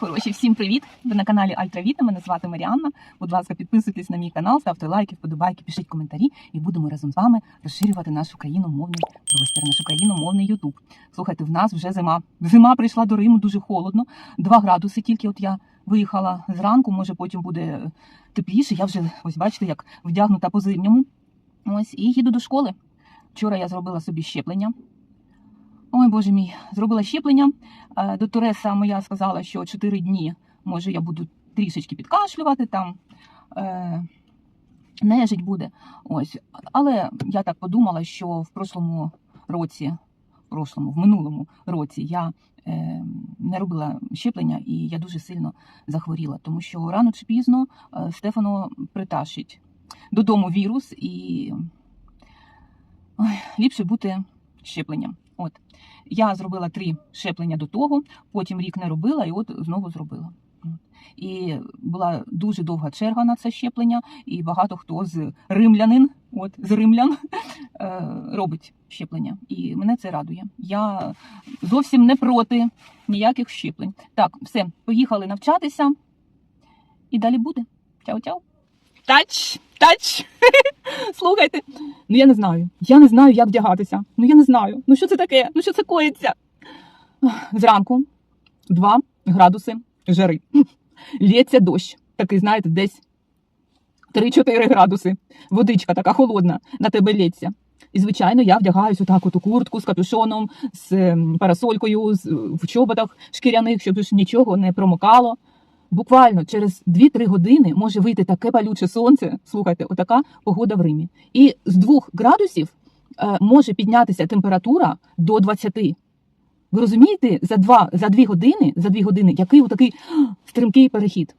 Хороші! Всім привіт! Ви на каналі Альтравіта. Мене звати Маріанна. Будь ласка, підписуйтесь на мій канал, ставте лайки, вподобайки, пишіть коментарі, і будемо разом з вами розширювати наш україномовний простір, наш україномовний Ютуб. Слухайте, в нас вже зима. Зима прийшла до Риму дуже холодно. Два градуси тільки. От я виїхала зранку, може потім буде тепліше. Я вже ось бачите, як вдягнута по зимньому. Ось і їду до школи. Вчора я зробила собі щеплення. Ой, боже мій, зробила щеплення. Е, Доктореса моя сказала, що 4 дні, може, я буду трішечки підкашлювати там. Е, нежить буде. Ось. Але я так подумала, що в прошлому році, в прошлому, в минулому році я е, не робила щеплення і я дуже сильно захворіла, тому що рано чи пізно е, Стефано притащить додому вірус і ой, ліпше бути щепленням. От. Я зробила три щеплення до того, потім рік не робила і от знову зробила. І була дуже довга черга на це щеплення, і багато хто з римлянин, от з римлян е, робить щеплення. І мене це радує. Я зовсім не проти ніяких щеплень. Так, все, поїхали навчатися, і далі буде. Чао-чао. Тач, тач. Слухайте. Ну я не знаю. Я не знаю, як вдягатися. Ну я не знаю. Ну що це таке? Ну що це коїться? Зранку 2 градуси жари. Лється дощ. Такий, знаєте, десь 3-4 градуси. Водичка така холодна, на тебе лється. І, звичайно, я вдягаюсь отак от у куртку з капюшоном, з ем, парасолькою, в чоботах шкіряних, щоб ж нічого не промокало. Буквально через 2-3 години може вийти таке палюче сонце. Слухайте, отака погода в Римі. І з 2 градусів е, може піднятися температура до 20. Ви розумієте, за 2, за 2 години, за 2 години, який отакий стрімкий перехід.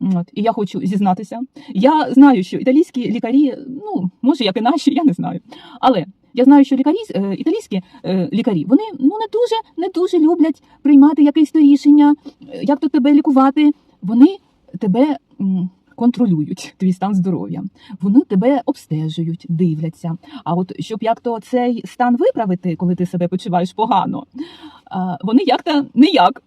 От, і я хочу зізнатися. Я знаю, що італійські лікарі, ну, може, як і наші, я не знаю. Але я знаю, що лікарі, е, італійські е, лікарі, вони ну, не дуже, не дуже люблять приймати якесь то рішення, як то тебе лікувати. Вони тебе контролюють, твій стан здоров'я. Вони тебе обстежують, дивляться. А от щоб як то цей стан виправити, коли ти себе почуваєш погано, вони як-то ніяк.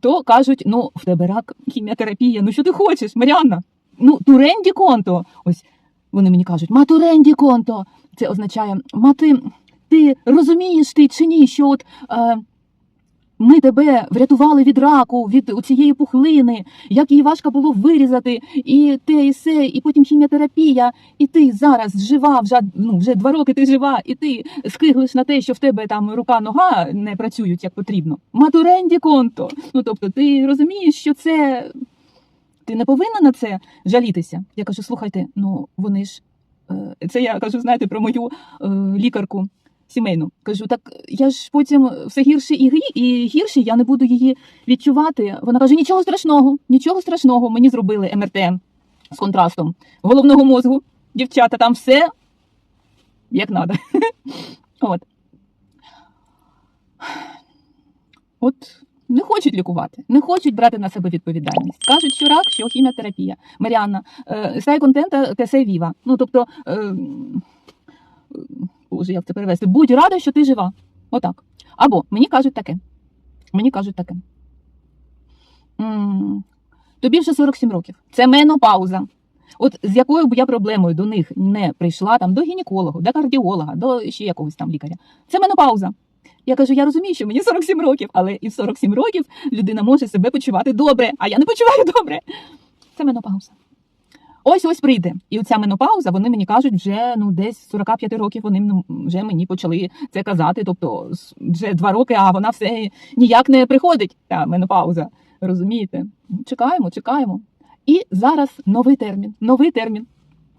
То кажуть, ну в тебе рак, хіміотерапія, ну що ти хочеш, Маріанна? Ну, туренді конто. Ось вони мені кажуть, ма туренді конто. Це означає, ма ти, ти розумієш ти чи ні, що от е, ми тебе врятували від раку, від цієї пухлини, як її важко було вирізати, і те, і се, і потім хіміотерапія, і ти зараз жива, вже, ну, вже два роки ти жива, і ти скиглиш на те, що в тебе там рука, нога не працюють як потрібно. Матуренді конто. Ну тобто, ти розумієш, що це ти не повинна на це жалітися. Я кажу, слухайте, ну вони ж е, це я кажу, знаєте, про мою е, лікарку сімейну. Кажу, так я ж потім все гірше і, і гірше, я не буду її відчувати. Вона каже: нічого страшного, нічого страшного. Мені зробили МРТ з контрастом головного мозку. Дівчата, там все як треба. От. От не хочуть лікувати, не хочуть брати на себе відповідальність. Кажуть, що рак, що хіміотерапія. Маріанна, е, сай контента те сей віва. Ну тобто, е, боже, як це перевести? Будь рада, що ти жива. Отак. Або мені кажуть таке. Мені кажуть таке. М, Тобі вже 47 років. Це менопауза. От з якою б я проблемою до них не прийшла там до гінеколога, до кардіолога, до ще якогось там лікаря. Це менопауза. Я кажу, я розумію, що мені 47 років, але і в 47 років людина може себе почувати добре, а я не почуваю добре. Це менопауза. Ось ось прийде. І оця менопауза, вони мені кажуть, вже ну десь 45 років вони вже мені почали це казати. Тобто вже два роки, а вона все ніяк не приходить. Та менопауза. Розумієте? Чекаємо, чекаємо. І зараз новий термін. Новий термін.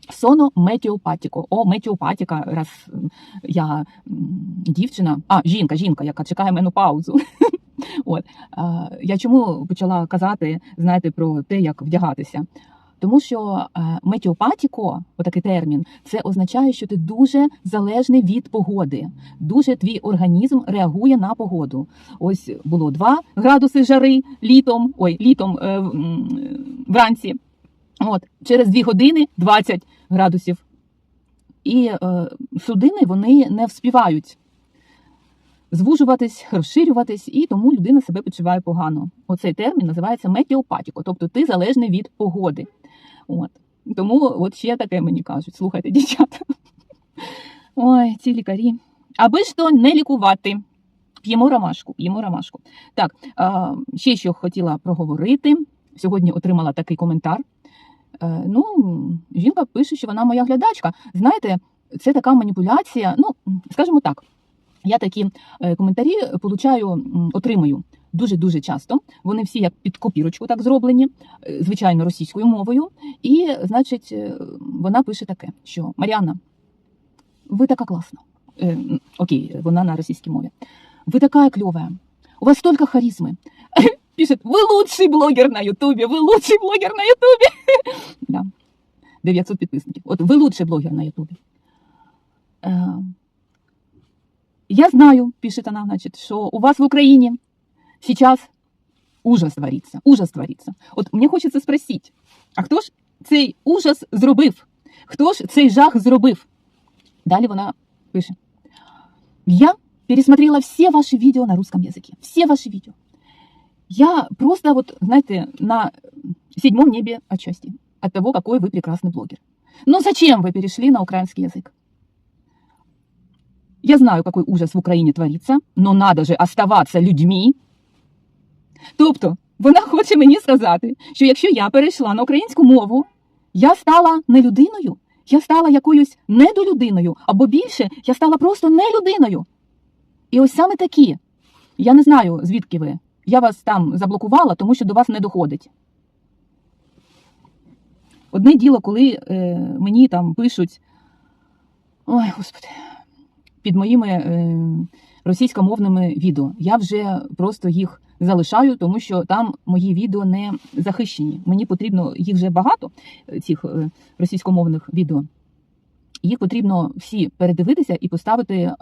Сонометіопатіко. О, метіопатіка, раз я дівчина, а жінка, жінка, яка чекає менопаузу. От я чому почала казати, знаєте, про те, як вдягатися? Тому що е, метіопатіко, отакий термін, це означає, що ти дуже залежний від погоди. Дуже твій організм реагує на погоду. Ось було 2 градуси жари літом, ой, літом е, вранці. От через 2 години 20 градусів. І е, судини вони не вспівають звужуватись, розширюватись, і тому людина себе почуває погано. Оцей термін називається метеопатіко, тобто ти залежний від погоди. От. Тому от ще таке мені кажуть. Слухайте, дівчата. Ой, ці лікарі. Аби ж то не лікувати. П'ємо ромашку, п'ємо ромашку. Так, ще що хотіла проговорити. Сьогодні отримала такий коментар. Е, ну, жінка пише, що вона моя глядачка. Знаєте, це така маніпуляція. Ну, скажімо так, я такі е, коментарі получаю, отримую дуже-дуже часто. Вони всі як під копірочку так зроблені, е, звичайно, російською мовою. І, значить, е, вона пише таке, що Маріанна, ви така класна. Е, м, окей, вона на російській мові. Вы такая клевая. У вас столько харизмы. Пишет, вы лучший блогер на Ютубе, вы лучший блогер на Ютубе. Да. 900 підписників. От ви лучший блогер на Ютубі. Е, я знаю, пишет она, значит, что у вас в Украине сейчас ужас творится. Ужас творится. От мені хочеться спросити, а хто ж цей ужас зробив? Хто ж цей жах зробив? Далі вона пише. Я пересмотрела все ваши видео на русском языке. Все ваши видео. Я просто вот, знаете, на седьмом небе отчасти от того, какой вы прекрасный блогер. Но зачем вы перешли на украинский язык? Я знаю, какой ужас в Україні твориться, но надо же оставаться людьми. Тобто, вона хоче мені сказати, що якщо я перейшла на українську мову, я стала не людиною, я стала якоюсь недолюдиною, або більше, я стала просто не людиною. І ось саме такі. Я не знаю, звідки ви. Я вас там заблокувала, тому що до вас не доходить. Одне діло, коли е, мені там пишуть. Ой, господи, під моїми е, російськомовними відео. Я вже просто їх залишаю, тому що там мої відео не захищені. Мені потрібно їх вже багато, е, цих е, російськомовних відео. Їх потрібно всі передивитися і поставити е,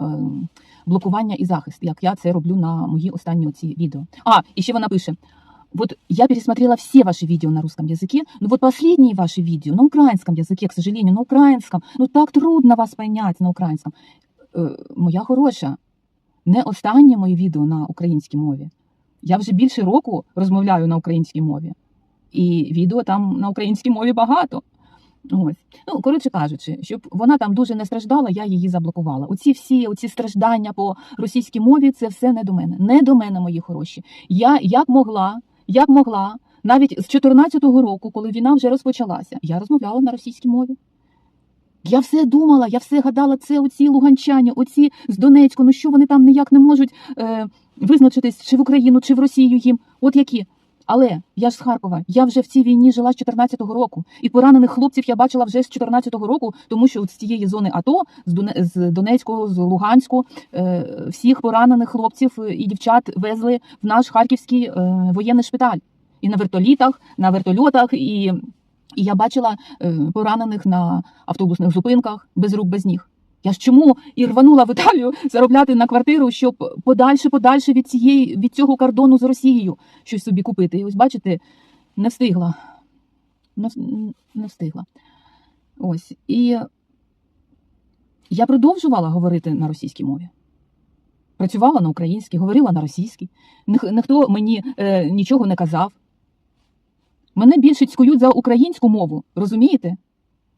блокування і захист, як я це роблю на мої останні оці відео. А, і ще вона пише. Вот я пересмотрела все ваши видео на русском языке, но вот последние ваши видео на украинском языке, к сожалению, на украинском, ну так трудно вас понять на українському. Е, моя хороша, не останнє моє відео на українській мові. Я вже більше року розмовляю на українській мові, і відео там на українській мові багато. Ось. Ну, коротше кажучи, щоб вона там дуже не страждала, я її заблокувала. Оці всі оці страждання по російській мові це все не до мене. Не до мене, мої хороші. Я як могла, як могла, навіть з 2014 року, коли війна вже розпочалася, я розмовляла на російській мові. Я все думала, я все гадала, це оці луганчані, оці з Донецьку, ну що вони там ніяк не можуть е, визначитись, чи в Україну, чи в Росію їм. От які. Але я ж з Харкова, я вже в цій війні жила з 14-го року, і поранених хлопців я бачила вже з 14-го року, тому що от з цієї зони АТО, з Доне- Донецького, з Луганську, е, всіх поранених хлопців і дівчат везли в наш харківський е, воєнний шпиталь. І на вертолітах, на вертольотах, і, і я бачила е, поранених на автобусних зупинках без рук, без ніг. Я ж чому і рванула в Італію заробляти на квартиру, щоб подальше, подальше від цієї від цього кордону з Росією щось собі купити. І ось бачите, не встигла. Не, не встигла. Ось. І я продовжувала говорити на російській мові. Працювала на українській, говорила на російській. Ніхто мені е, нічого не казав. Мене більше цькують за українську мову, розумієте?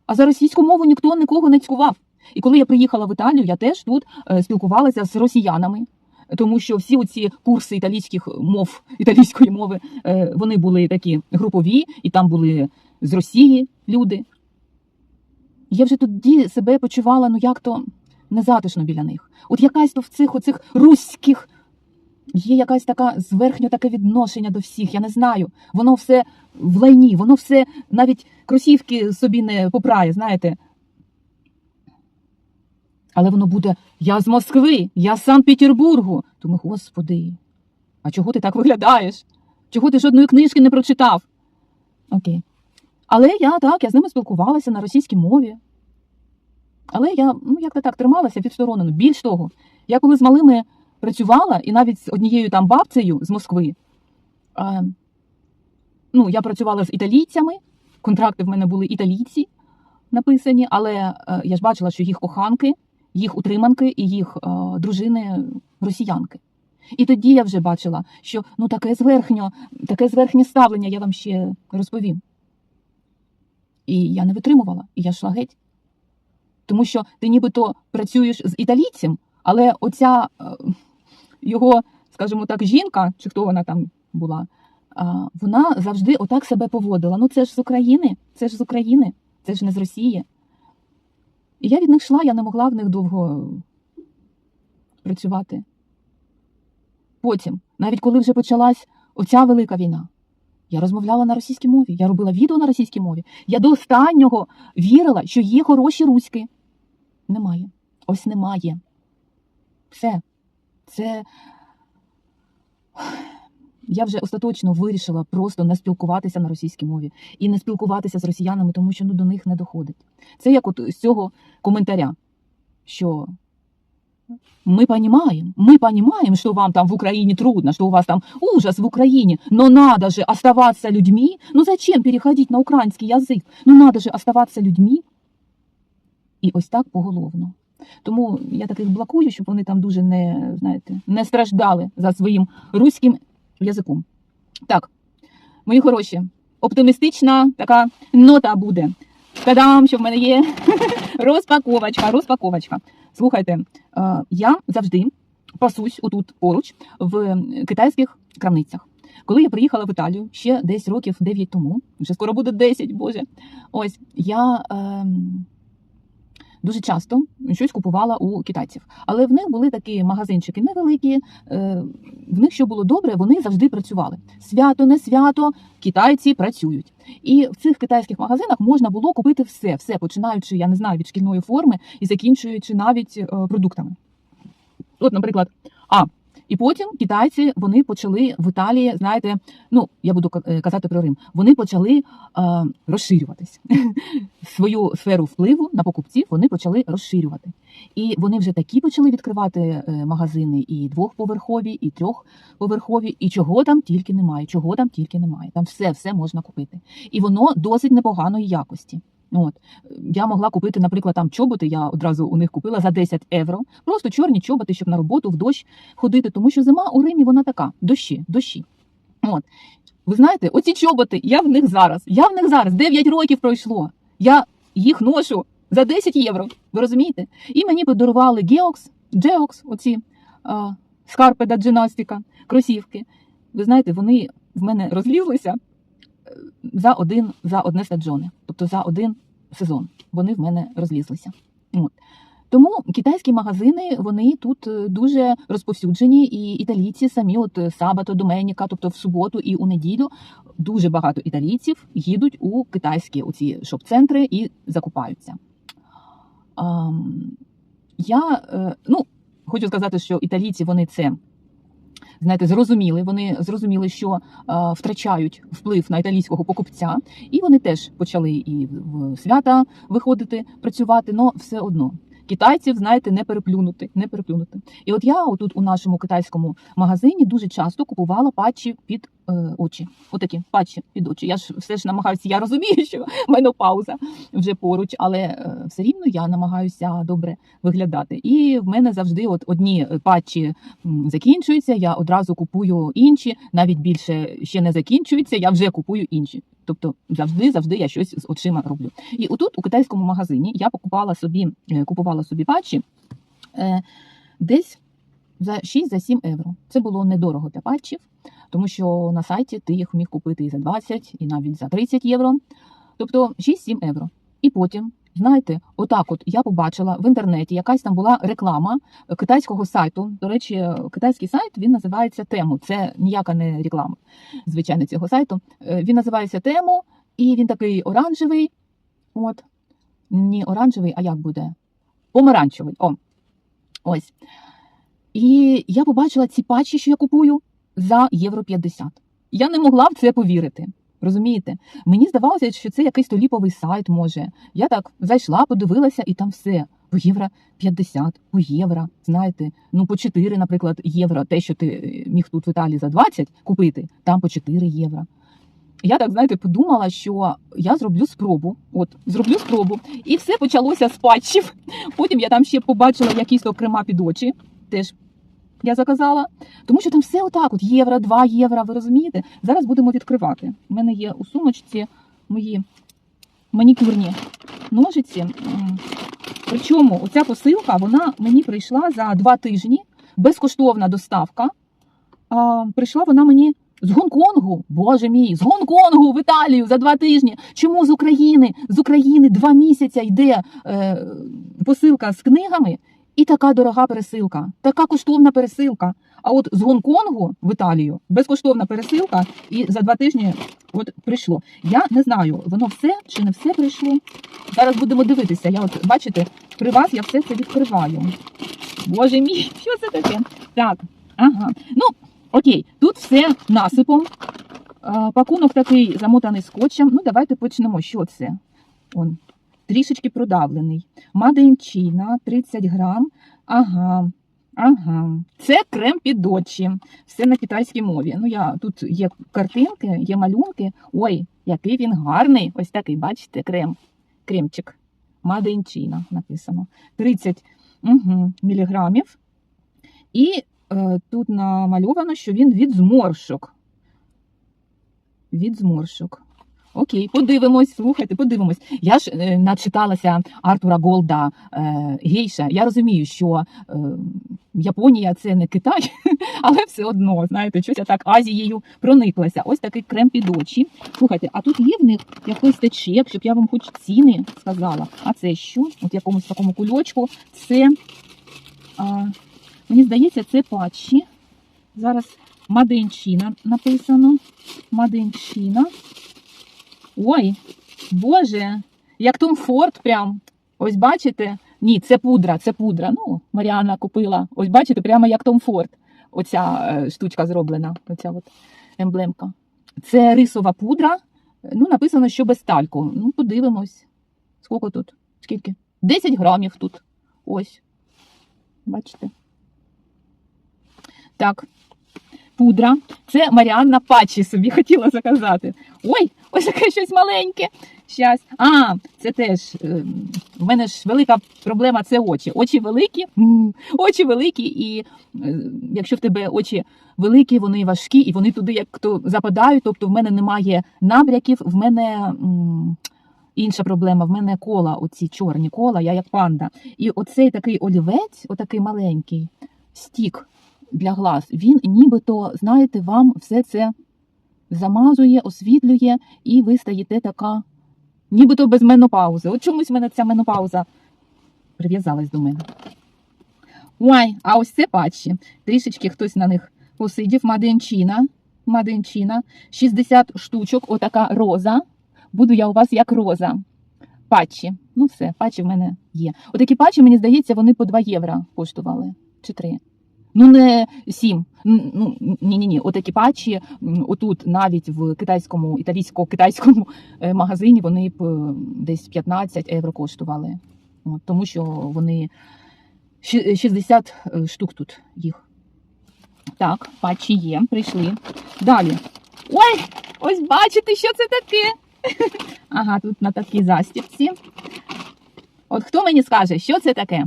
А за російську мову ніхто нікого не цькував. І коли я приїхала в Італію, я теж тут е, спілкувалася з росіянами, тому що всі ці курси італійських мов, італійської мови, е, вони були такі групові, і там були з Росії люди. Я вже тоді себе почувала, ну як то незатишно біля них. От якась то в цих оцих руських є якась така зверхньо таке відношення до всіх. Я не знаю. Воно все в лайні, воно все навіть кросівки собі не попрає, знаєте. Але воно буде я з Москви, я з Санкт-Петербургу. Думаю, господи, а чого ти так виглядаєш? Чого ти жодної книжки не прочитав? Окей. Але я так, я з ними спілкувалася на російській мові. Але я ну, як-то так трималася відсторонено. Більш того, я коли з малими працювала, і навіть з однією там бабцею з Москви, а, ну, я працювала з італійцями, контракти в мене були італійці написані, але е, я ж бачила, що їх коханки їх утриманки і їх е, дружини росіянки. І тоді я вже бачила, що ну таке зверхньо, таке зверхнє ставлення я вам ще розповім. І я не витримувала, і я йшла геть. Тому що ти нібито працюєш з італійцем, але оця е, його, скажімо так, жінка, чи хто вона там була, а, вона завжди отак себе поводила. Ну це ж з України, це ж з України, це ж не з Росії. І я від них йшла, я не могла в них довго працювати. Потім, навіть коли вже почалась оця велика війна, я розмовляла на російській мові, я робила відео на російській мові. Я до останнього вірила, що є хороші руські. Немає. Ось немає. Все. Це. Я вже остаточно вирішила просто не спілкуватися на російській мові і не спілкуватися з росіянами, тому що ну, до них не доходить. Це як от з цього коментаря, що мы понимаем, мы понимаем, что вам там в Украине трудно, что у вас там ужас в Украине, но надо же оставаться людьми. Ну зачем переходить на український язик? Ну надо же оставаться людьми. І ось так поголовно. Тому я таких блокую, щоб вони там дуже не, знаєте, не страждали за своїм руським язиком. Так, мої хороші, оптимістична така нота буде. Та-дам, що в мене є розпаковочка, розпаковочка. Слухайте, е, я завжди пасусь отут поруч в китайських крамницях. Коли я приїхала в Італію ще десь років 9 тому, вже скоро буде 10, боже. Ось я ем, дуже часто щось купувала у китайців. Але в них були такі магазинчики невеликі. Е, в них що було добре, вони завжди працювали. Свято, не свято, китайці працюють. І в цих китайських магазинах можна було купити все, все, починаючи, я не знаю, від шкільної форми і закінчуючи навіть е, продуктами. От, наприклад, а. І потім китайці вони почали в Італії, знаєте, ну я буду е, казати про Рим. Вони почали е, розширюватись. Свою сферу впливу на покупців вони почали розширювати. І вони вже такі почали відкривати е, магазини і двохповерхові, і трьохповерхові, і чого там тільки немає, чого там тільки немає. Там все, все можна купити. І воно досить непоганої якості. От я могла купити, наприклад, там чоботи. Я одразу у них купила за 10 євро. Просто чорні чоботи, щоб на роботу в дощ ходити, тому що зима у Римі вона така: дощі, дощі. От ви знаєте, оці чоботи, я в них зараз. Я в них зараз 9 років пройшло. Я їх ношу за 10 євро. Ви розумієте? І мені подарували Geox, Geox, оці а, скарпи да джинастика, кросівки. Ви знаєте, вони в мене розлізлися за один за одне саджоне, тобто за один сезон. Вони в мене розлізлися. От. Тому китайські магазини вони тут е, дуже розповсюджені, і італійці самі, от е, Сабато, Доменіка, тобто в суботу і у неділю, дуже багато італійців їдуть у китайські оці шоп-центри і закупаються. Я е, ну, хочу сказати, що італійці вони це. Знаєте, зрозуміли, вони зрозуміли, що е, втрачають вплив на італійського покупця, і вони теж почали і в свята виходити працювати, але все одно китайців, знаєте, не переплюнути, не переплюнути. І от я отут у нашому китайському магазині дуже часто купувала патчі під очі. Отакі патчі під очі. Я ж все ж намагаюся, я розумію, що менопауза вже поруч, але е, все рівно я намагаюся добре виглядати. І в мене завжди от одні патчі закінчуються, я одразу купую інші, навіть більше ще не закінчуються, я вже купую інші. Тобто завжди, завжди я щось з очима роблю. І отут у китайському магазині я покупала собі, е, купувала собі патчі е, десь за 6-7 євро. Це було недорого для патчів, тому що на сайті ти їх міг купити і за 20, і навіть за 30 євро. Тобто 6-7 євро. І потім, знаєте, отак от я побачила в інтернеті, якась там була реклама китайського сайту. До речі, китайський сайт він називається Тему. Це ніяка не реклама, звичайно, цього сайту. Е, Він називається Тему, і він такий оранжевий. От. Не оранжевий, а як буде? Помаранчевий. О, ось. І я побачила ці патчі, що я купую за євро 50. Я не могла в це повірити. Розумієте? Мені здавалося, що це якийсь то ліповий сайт може. Я так зайшла, подивилася, і там все по євро 50, по євро, знаєте, ну по 4, наприклад, євро. Те, що ти е, міг тут в Італії за 20 купити, там по 4 євро. я так знаєте подумала, що я зроблю спробу. От зроблю спробу, і все почалося з патчів. Потім я там ще побачила якісь то крема під очі. Теж я заказала, тому що там все отак: от євро, 2 євро. Ви розумієте? Зараз будемо відкривати. У мене є у сумочці мої манікюрні ножиці. Причому оця посилка вона мені прийшла за два тижні, безкоштовна доставка. А, прийшла вона мені з Гонконгу. Боже мій, з Гонконгу в Італію за два тижні. Чому з України? З України два місяці йде е, посилка з книгами, і така дорога пересилка, така коштовна пересилка. А от з Гонконгу в Італію безкоштовна пересилка, і за два тижні от прийшло. Я не знаю, воно все чи не все прийшло. Зараз будемо дивитися. Я от бачите, при вас я все це відкриваю. Боже мій, що це таке? Так, ага. Ну, окей, тут все насипом. Пакунок такий замотаний скотчем. Ну, давайте почнемо. Що це? Он, трішечки продавлений. Маденчина, 30 грам. Ага. Ага, це крем під очі. Все на китайській мові. Ну, я тут є картинки, є малюнки. Ой, який він гарний. Ось такий, бачите, крем. Кремчик. Маденчина написано. 30 угу, міліграмів. І е, тут намальовано, що він від зморшок. Від зморшок. Окей, подивимось, слухайте, подивимось. Я ж е, начиталася Артура Голда е, гейша. Я розумію, що е, Японія це не Китай, але все одно, знаєте, щось я так Азією прониклася. Ось такий крем під очі. Слухайте, а тут є в них якийсь течек, щоб я вам хоч ціни сказала. А це що? От якомусь такому кульочку. Це, а, мені здається, це патчі. Зараз Маденчина написано. Маденчина. Ой, Боже, як Том Форд прям. Ось бачите? Ні, це пудра, це пудра. Ну, Маріана купила. Ось бачите, прямо як Том Форд. Оця е, штучка зроблена, оця от емблемка. Це рисова пудра. Ну, написано, що без тальку. Ну, подивимось. Скільки тут? Скільки? 10 грамів тут. Ось. Бачите? Так. Пудра. Це Маріанна Патчі собі хотіла заказати. Ой, ось таке щось маленьке. Щас. А, це теж. е, В мене ж велика проблема це очі. Очі великі, очі великі, і е, якщо в тебе очі великі, вони важкі, і вони туди як то западають. Тобто в мене немає набряків, в мене. Інша проблема, в мене кола, оці чорні кола, я як панда. І оцей такий олівець, отакий маленький стік для глаз, він нібито, знаєте, вам все це замазує, освітлює, і ви стаєте така, нібито без менопаузи. От чомусь в мене ця менопауза прив'язалась до мене. Ой, а ось це патчі. Трішечки хтось на них посидів. Маденчина. Маденчина. 60 штучок, отака роза. Буду я у вас як роза. Патчі. Ну все, патчі в мене є. Отакі патчі, мені здається, вони по 2 євро коштували. Чи 3. Ну, не 7. Ну, ні-ні ні. Отакі патчі, м, отут навіть в китайському, італійсько-китайському е, магазині вони б е, десь 15 євро коштували. От, тому що вони 60 е, штук тут їх. Так, патчі є, прийшли. Далі. Ой, ось бачите, що це таке. Ага, тут на такій застібці. От хто мені скаже, що це таке?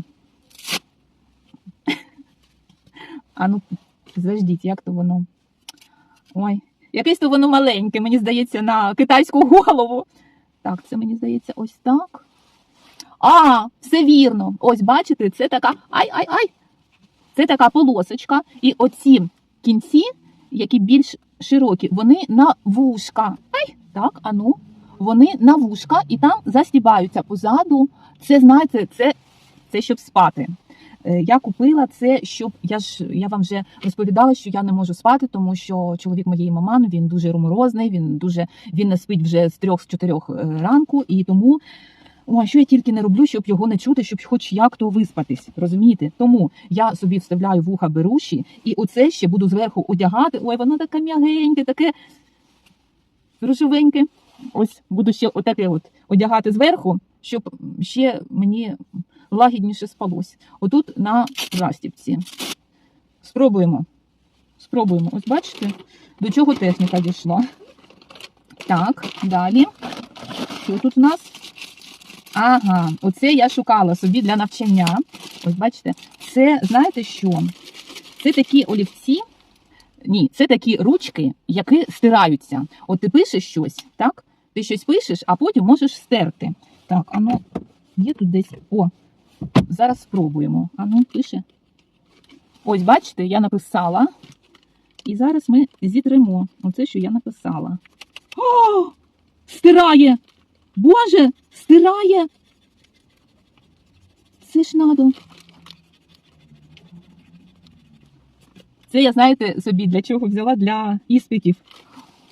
А ну, заждіть, як то воно. Ой, якесь то воно маленьке, мені здається, на китайську голову. Так, це мені здається, ось так. А, все вірно. Ось, бачите, це така. Ай-ай-ай! Це така полосочка. І оці кінці, які більш широкі, вони на вушка. Ай, так, а ну. Вони на вушка і там застібаються позаду. Це, знаєте, це, це щоб спати. Е, Я купила це, щоб я ж я вам вже розповідала, що я не можу спати, тому що чоловік моєї мамани він дуже руморозний, він дуже він не спить вже з трьох з чотирьох е, ранку, і тому о, що я тільки не роблю, щоб його не чути, щоб хоч як то виспатись. Розумієте? Тому я собі вставляю вуха беруші, і оце ще буду зверху одягати. Ой, воно таке м'ягеньке, таке рожевеньке. Ось буду ще отаке от одягати зверху, щоб ще мені лагідніше спалось. Отут на застібці. Спробуємо. Спробуємо. Ось бачите, до чого техніка дійшла. Так, далі. Що тут у нас? Ага, оце я шукала собі для навчання. Ось бачите, це знаєте що? Це такі олівці. Ні, це такі ручки, які стираються. От ти пишеш щось, так? Ти щось пишеш, а потім можеш стерти. Так, а ну, є тут десь. О, зараз спробуємо. А ну, пише. Ось, бачите, я написала. І зараз ми зітримо оце, що я написала. О! Стирає! Боже, стирає! Це ж надо. Це я, знаєте, собі для чого взяла для іспитів.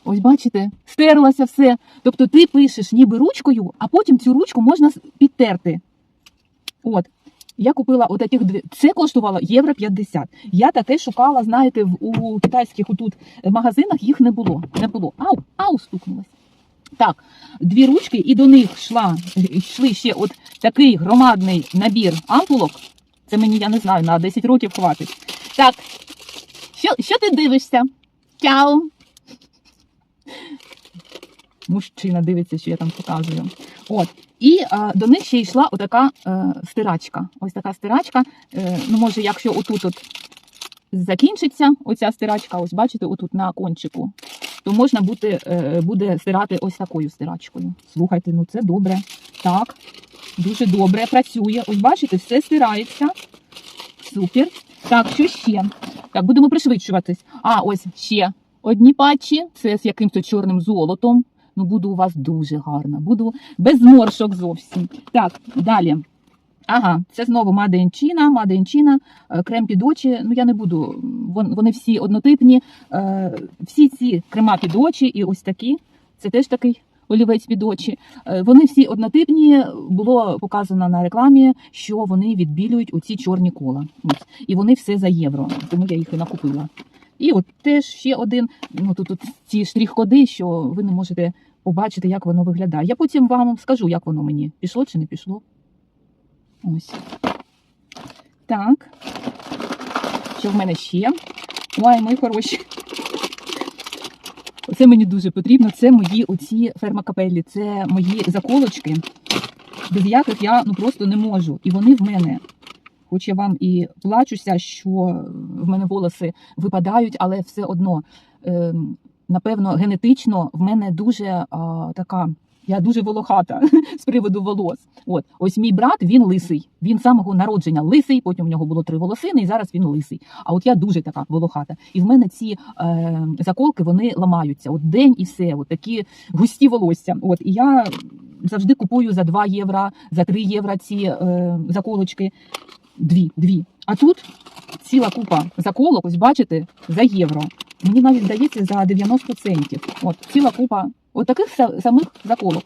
Ось бачите, стерлося все. Тобто ти пишеш ніби ручкою, а потім цю ручку можна підтерти. От. Я купила отаких дві. Це коштувало євро 50. Я таке шукала, знаєте, в у китайських отут магазинах їх не було. Не було. Ау, ау, стукнулась. Так, дві ручки, і до них йшла, йшли ще от такий громадний набір ампулок. Це мені, я не знаю, на 10 років хватить. Так, що, що ти дивишся? Чао. Мужчина дивиться, що я там показую. От. І е, до них ще йшла отака е, стирачка. Ось така стирачка. Е, ну, може, якщо отут от закінчиться оця стирачка, ось бачите, отут на кончику, то можна буде, е, буде стирати ось такою стирачкою. Слухайте, ну це добре. Так, дуже добре працює. Ось бачите, все стирається. Супер. Так, що ще? Так, будемо пришвидшуватись. А, ось ще одні патчі. Це з якимось чорним золотом. Ну, буду у вас дуже гарна. Буду без зморшок зовсім. Так, далі. Ага, це знову in China, е, крем під очі. Ну, я не буду. Вони всі однотипні. Е, Всі ці крема під очі і ось такі. Це теж такий олівець під очі. Е, Вони всі однотипні. Було показано на рекламі, що вони відбілюють оці чорні кола. Ось. І вони все за євро. Тому я їх і накупила. І от теж ще один. Ну тут, тут ці штрих-коди, що ви не можете побачити, як воно виглядає. Я потім вам скажу, як воно мені пішло чи не пішло. Ось. Так. Що в мене ще? Ой, мої хороші. Оце мені дуже потрібно. Це мої оці фермакапелі, це мої заколочки, без яких я ну просто не можу. І вони в мене. Хоч я вам і плачуся, що в мене волоси випадають, але все одно, е, напевно, генетично в мене дуже а, така. Я дуже волохата з приводу волос. От ось мій брат, він лисий. Він самого народження лисий. Потім у нього було три волосини, і зараз він лисий. А от я дуже така волохата. І в мене ці е, заколки вони ламаються. От день і все, от такі густі волосся. От і я завжди купую за 2 євро, за 3 євро ці е, заколочки. Дві, дві. А тут ціла купа заколок, ось бачите, за євро. Мені навіть здається за 90 центів. От ціла купа от таких самих заколок.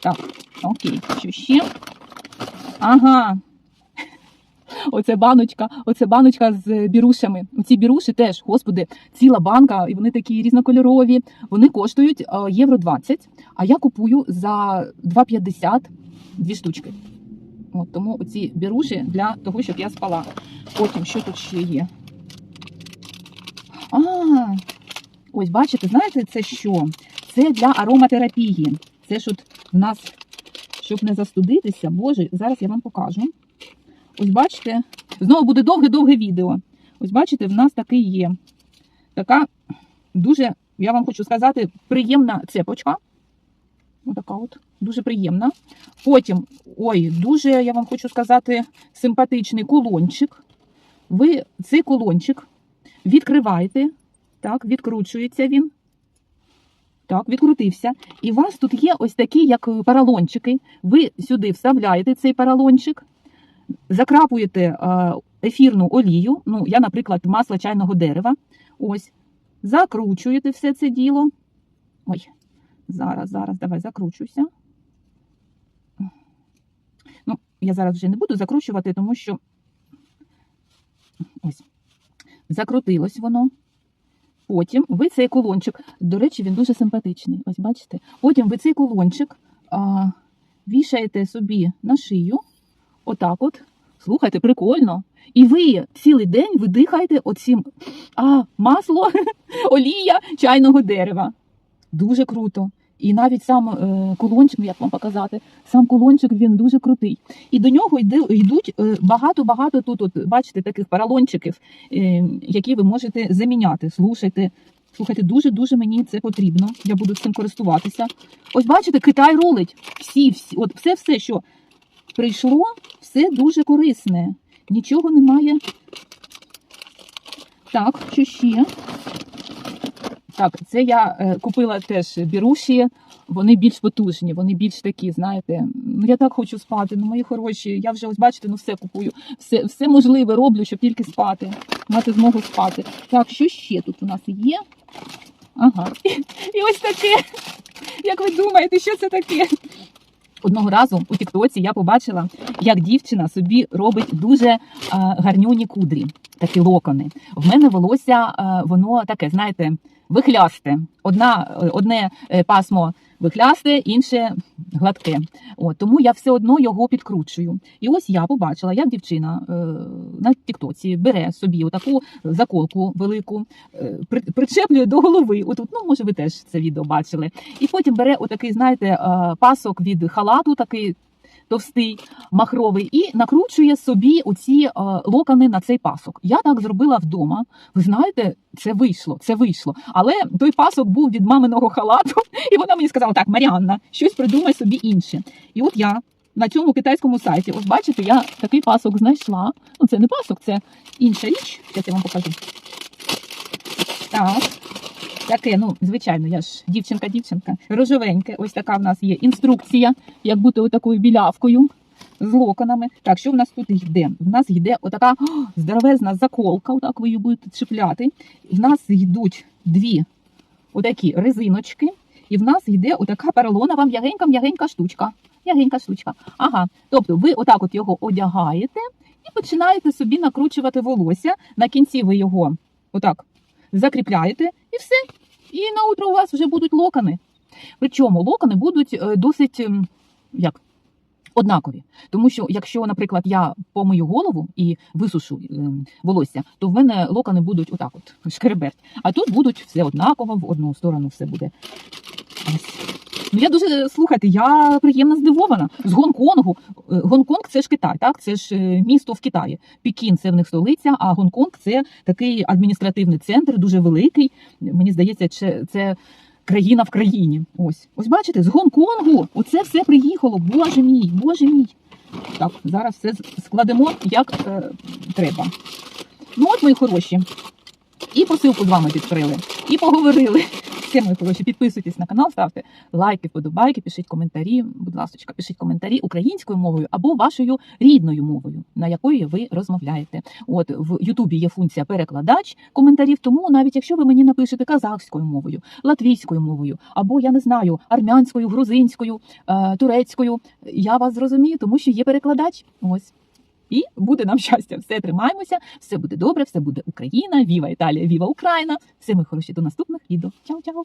Так, окей, що ще? Ага. Оце баночка, оце баночка з бірушами. Оці біруші теж, господи, ціла банка, і вони такі різнокольорові. Вони коштують е, євро 20, а я купую за 2,50 дві штучки. От, тому оці біруші для того, щоб я спала. Потім, що тут ще є? А, ось бачите, знаєте, це що? Це для ароматерапії. Це ж от в нас, щоб не застудитися, боже, зараз я вам покажу. Ось бачите, знову буде довге-довге відео. Ось бачите, в нас такий є. Така дуже, я вам хочу сказати, приємна цепочка. Отака от, дуже приємна. Потім, ой, дуже, я вам хочу сказати, симпатичний кулончик. Ви цей кулончик відкриваєте, так, відкручується він. Так, відкрутився. І у вас тут є ось такі, як е, паралончики. Ви сюди вставляєте цей паралончик, закрапуєте е, ефірну олію. Ну, я, наприклад, масло чайного дерева. Ось, закручуєте все це діло. Ой, зараз, зараз, давай закручуйся. Ну, я зараз вже не буду закручувати, тому що ось закрутилось воно. Потім ви цей кулончик, до речі, він дуже симпатичний. Ось бачите. Потім ви цей кулончик а, вішаєте собі на шию. Отак от. Слухайте, прикольно. І ви цілий день видихаєте оцім а, масло, олія чайного дерева. Дуже круто. І навіть сам е, кулончик, ну, як вам показати, сам кулончик він дуже крутий. І до нього йдуть е, багато-багато тут, от, бачите, таких паралончиків, е, які ви можете заміняти. Слушайте, слухайте, дуже-дуже мені це потрібно. Я буду цим користуватися. Ось бачите, Китай рулить. Всі, всі, от все, все, що прийшло, все дуже корисне. Нічого немає. Так, що ще? Так, це я е, купила теж біруші. Вони більш потужні, вони більш такі, знаєте. Ну я так хочу спати. Ну мої хороші. Я вже ось бачите, ну все купую. Все, все можливе роблю, щоб тільки спати, мати змогу спати. Так, що ще тут у нас є? Ага. І, ось таке. Як ви думаєте, що це таке? Одного разу у Тіктоці я побачила, як дівчина собі робить дуже гарнюні кудрі, такі локони. В мене волосся, воно таке, знаєте, вихлясте. Одна, одне е, пасмо вихлясте, інше гладке. От, тому я все одно його підкручую. І ось я побачила, як дівчина е, на Тіктоці бере собі отаку заколку велику, е, при- причеплює до голови. Отут, ну може, ви теж це відео бачили. І потім бере отакий, знаєте, е, пасок від халату, такий товстий, махровий, і накручує собі оці е, локони на цей пасок. Я так зробила вдома. Ви знаєте, це вийшло, це вийшло. Але той пасок був від маминого халату, і вона мені сказала: так, Маріанна, щось придумай собі інше. І от я. На цьому китайському сайті, ось бачите, я такий пасок знайшла. Ну, це не пасок, це інша річ. Я вам покажу. Так. Таке, ну, звичайно, я ж дівчинка-дівчинка. Рожевеньке. Ось така в нас є інструкція, як бути отакою білявкою з локонами. Так, що в нас тут йде? В нас йде отака о, здоровезна заколка, отак ви її будете чіпляти. В нас йдуть дві отакі резиночки, і в нас йде отака поролонова м'ягенька-м'ягенька штучка. М'ягенька штучка. Ага. Тобто ви отак от його одягаєте і починаєте собі накручувати волосся. На кінці ви його отак закріпляєте і все. І на утро у вас вже будуть локони. Причому локони будуть е, досить ем, як. Однакові, тому що якщо, наприклад, я помию голову і висушу ем, волосся, то в мене локони будуть отак, от шкереберть. А тут будуть все однаково, в одну сторону все буде. Ось. Ну, я дуже слухайте, я приємно здивована. З Гонконгу. Е, Гонконг це ж Китай, так? Це ж е, місто в Китаї. Пекін це в них столиця, а Гонконг це такий адміністративний центр, дуже великий. Мені здається, це країна в країні. Ось. Ось бачите, з Гонконгу оце все приїхало. Боже мій, боже мій. Так, зараз все складемо як е, треба. Ну, от, мої хороші. І посилку з вами відкрили, і поговорили. Все, мої хороші, підписуйтесь на канал, ставте лайки, вподобайки, пишіть коментарі. Будь ласка, пишіть коментарі українською мовою або вашою рідною мовою, на якої ви розмовляєте. От в Ютубі є функція перекладач коментарів. Тому навіть якщо ви мені напишете казахською мовою, латвійською мовою, або я не знаю, армянською, грузинською, е, турецькою, я вас зрозумію, тому що є перекладач. Ось. І буде нам щастя. Все тримаємося, все буде добре, все буде Україна. Віва Італія, віва Україна. Все ми хороші до наступних відео. Чао-чао!